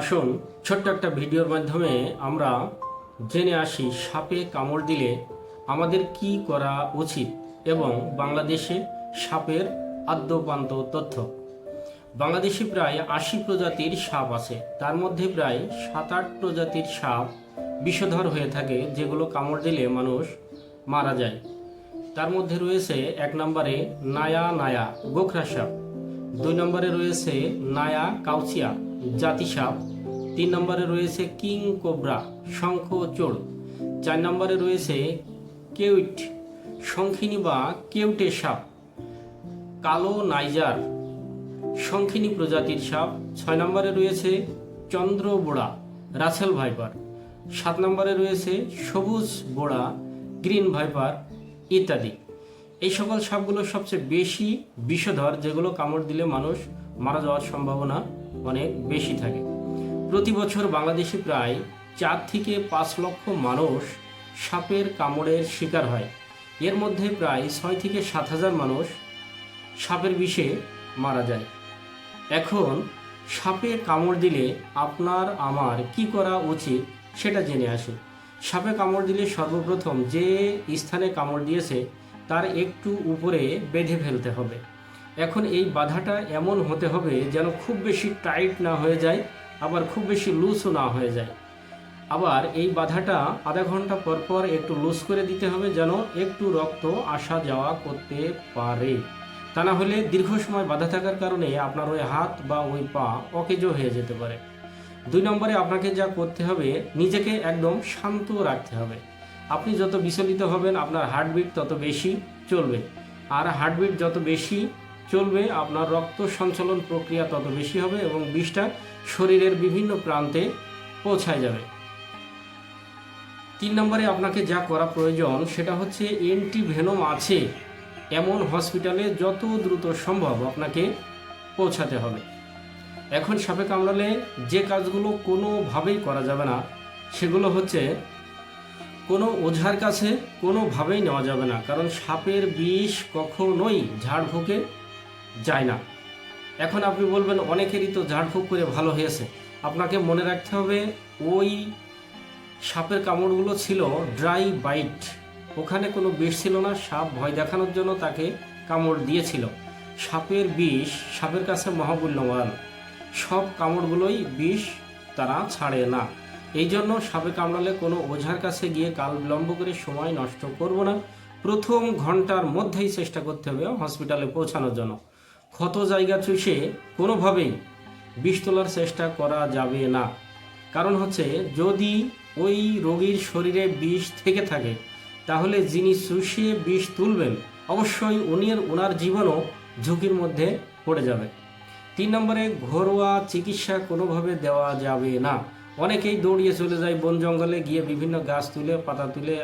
আসুন, ছোট্ট একটা ভিডিওর মাধ্যমে আমরা জেনে আসি সাপে কামড় দিলে আমাদের কি করা উচিত এবং বাংলাদেশে সাপের আদ্যপান্ত তথ্য। বাংলাদেশে প্রায় আশি প্রজাতির সাপ আছে। তার মধ্যে প্রায় সাত আট প্রজাতির সাপ বিষধর হয়ে থাকে, যেগুলো কামড় দিলে মানুষ মারা যায়। তার মধ্যে রয়েছে এক নম্বরে নায়া নায়া গোখরা সাপ, দুই নম্বরে রয়েছে নায়া কাউচিয়া জাতি সাপ তিন নম্বরে রয়েছে কিং কোবরা, শঙ্খ চোর। চার নম্বরে রয়েছে কেউট, শঙ্খিনী বা কেউটে সাপ। কালো নাইজার, শঙ্খিনী প্রজাতির সাপ। ছয় নম্বরে রয়েছে চন্দ্রবোড়া রাসেল ভাইপার। সাত নম্বরে রয়েছে সবুজ বোড়া, গ্রিন ভাইপার ইত্যাদি। এই সকল সাপগুলো সবচেয়ে বেশি বিষধর, যেগুলো কামড় দিলে মানুষ মারা যাওয়ার সম্ভাবনা অনেক বেশি থাকে। প্রতি বছর বাংলাদেশে প্রায় চার থেকে পাঁচ লক্ষ মানুষ সাপের কামড়ের শিকার হয়। এর মধ্যে প্রায় ছয় থেকে সাত হাজার মানুষ সাপের বিষে মারা যায়। এখন সাপে কামড় দিলে আপনার, আমার কি করা উচিত সেটা জেনে আসি। সাপে কামড় দিলে সর্বপ্রথম যে স্থানে কামড় দিয়েছে তার একটু উপরে বেঁধে ফেলতে হবে। এখন এই বাধাটা এমন হতে হবে যেন খুব বেশি টাইট না হয়ে যায়, আবার খুব বেশি লুজও না হয়ে যায়। আবার এই বাধাটা আধা ঘণ্টা পর পর একটু লুজ করে দিতে হবে যেন একটু রক্ত আসা যাওয়া করতে পারে। তা না হলে দীর্ঘ সময় বাধা থাকার কারণে আপনার ওই হাত বা ওই পা অকেজো হয়ে যেতে পারে। দুই নম্বরে আপনাকে যা করতে হবে, নিজেকে একদম শান্ত রাখতে হবে। আপনি যত বিচলিত হবেন, আপনার হার্টবিট তত বেশি চলবে। আর হার্টবিট যত বেশি চলবে, আপনার রক্ত সঞ্চালন প্রক্রিয়া তত বেশি হবে এবং বিষটা শরীরের বিভিন্ন প্রান্তে পৌঁছায় যাবে। তিন নম্বরে আপনাকে যা করা প্রয়োজন সেটা হচ্ছে অ্যান্টিভেনম আছে। এমন হসপিটালে যত দ্রুত সম্ভব আপনাকে পৌঁছাতে হবে। এখন সাপে কামড়ালে যে কাজগুলো কোনোভাবেই করা যাবে না, সেগুলো হচ্ছে কোনো ওঝার কাছে কোনোভাবেই নেওয়া যাবে না। কারণ সাপের বিষ কখনোই ঝাড়ফুঁকে যায় না। এখন আপনি বলবেন অনেকেরই তো ঝাড়ফুঁক করে ভালো হয়েছে। আপনাকে মনে রাখতে হবে, ওই সাপের কামড়গুলো ছিল ড্রাই বাইট ওখানে কোনো বিষ ছিল না, সাপ ভয় দেখানোর জন্য তাকে কামড় দিয়েছিল। সাপের বিষ সাপের কাছে মহামূল্যবান। সব কামড়গুলোই বিষ তারা ছাড়ে না। এই জন্য সাপে কামড়ালে কোনো ওঝার কাছে গিয়ে কাল বিলম্ব করে সময় নষ্ট করব না। প্রথম ঘণ্টার মধ্যেই চেষ্টা করতে হবে হসপিটালে পৌঁছানোর জন্য। ক্ষত জায়গা চুষে কোনোভাবেই বিষ তোলার চেষ্টা করা যাবে না। কারণ হচ্ছে, যদি ওই রোগীর শরীরে বিষ থেকে থাকে, তাহলে যিনি শুষিয়ে বিষ তুলবেন, অবশ্যই উনির ওনার জীবনও ঝুঁকির মধ্যে পড়ে যাবে। তিন নম্বরে, ঘরোয়া চিকিৎসা কোনোভাবে দেওয়া যাবে না। অনেকেই দৌড়িয়ে চলে যায়, বন জঙ্গলে গিয়ে বিভিন্ন গাছ তুলে, পাতা তুলে,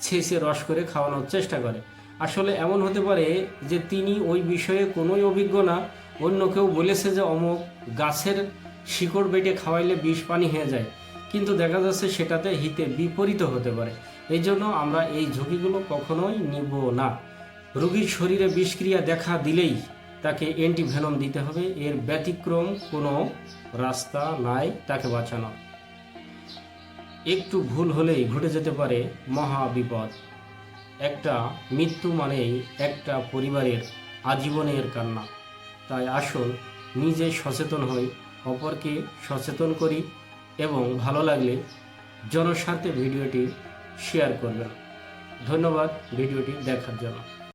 ছেঁচে রস করে খাওয়ানোর চেষ্টা করে। আসলে এমন হতে পারে যে তিনি ওই বিষয়ে কোনোই অভিজ্ঞ না, অন্য কেউ বলেছে যে অমুক গাছের শিকড় বেটে খাওয়াইলে বিষ পানি হয়ে যায়। কিন্তু দেখা যাচ্ছে সেটাতে হিতে বিপরীত হতে পারে। এই জন্য আমরা এই ঝুঁকিগুলো কখনোই নিব না। রোগীর শরীরে বিষক্রিয়া দেখা দিলেই তাকে অ্যান্টিভেনম দিতে হবে। এর ব্যতিক্রম কোনো রাস্তা নাই তাকে বাঁচানো একটু ভুল হলেই ঘটে যেতে পারে মহা বিপদ একটা মৃত্যু মানেই একটা পরিবারের আজীবনের কান্না। তাই আসল, নিজে সচেতন হই, অপরকে সচেতন করি এবং ভালো লাগলে জনস্বার্থে ভিডিওটি শেয়ার করবেন। ধন্যবাদ ভিডিওটি দেখার জন্য।